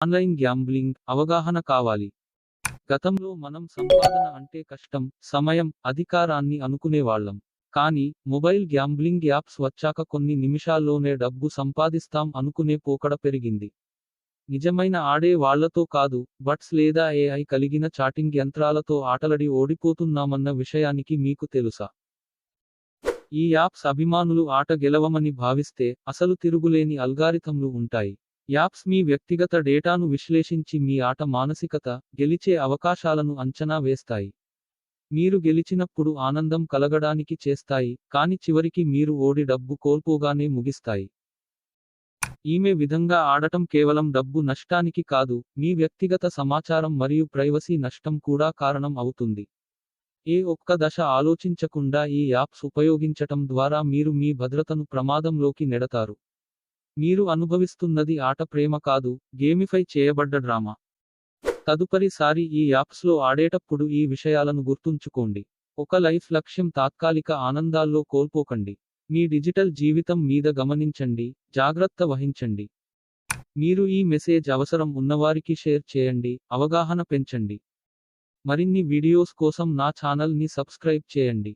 Online gambling అవగాహన కావాలి. గతంలో మనం సంపాదన అంటే కష్టం సమయం అధికారాన్ని అనుకునేవాళ్ళం కానీ మొబైల్ గ్యాంబ్లింగ్ యాప్స్ వచ్చాక కొన్ని నిమిషాల్లోనే డబ్బు సంపాదిస్తాం అనుకునే పోకడ పెరిగింది. నిజమైన ఆడే వాళ్ళతో కాదు బట్స్ లేదా ఏఐ కలిగిన చాటింగ్ యంత్రాలతో ఆటలడి ఓడిపోతున్నామన్న విషయానికి మీకు తెలుసా? ఈ యాప్స్ అభిమానులు ఆట గెలవమని భావిస్తే అసలు తిరుగులేని అల్గారిథంలు ఉంటాయి. యాప్స్ మీ వ్యక్తిగత డేటాను విశ్లేషించి మీ ఆట మానసికత గెలిచే అవకాశాలను అంచనా వేస్తాయి. మీరు గెలిచినప్పుడు ఆనందం కలగడానికి చేస్తాయి కాని చివరికి మీరు ఓడి డబ్బు కోల్పోగానే ముగిస్తాయి. ఈమె విధంగా ఆడటం కేవలం డబ్బు నష్టానికి కాదు మీ వ్యక్తిగత సమాచారం మరియు ప్రైవసీ నష్టం కూడా కారణం అవుతుంది. ఏ ఒక్క దశ ఆలోచించకుండా ఈ యాప్స్ ఉపయోగించటం ద్వారా మీరు మీ భద్రతను ప్రమాదంలోకి నెడతారు. మీరు అనుభవిస్తున్నది ఆట ప్రేమ కాదు గేమిఫై చేయబడ్డ డ్రామా. తదుపరిసారి ఈ యాప్స్లో ఆడేటప్పుడు ఈ విషయాలను గుర్తుంచుకోండి. ఒక లైఫ్ లక్ష్యం తాత్కాలిక ఆనందాల్లో కోల్పోకండి. మీ డిజిటల్ జీవితం మీద గమనించండి జాగ్రత్త వహించండి. మీరు ఈ మెసేజ్ అవసరం ఉన్నవారికి షేర్ చేయండి అవగాహన పెంచండి. మరిన్ని వీడియోస్ కోసం నా ఛానల్ని సబ్స్క్రైబ్ చేయండి.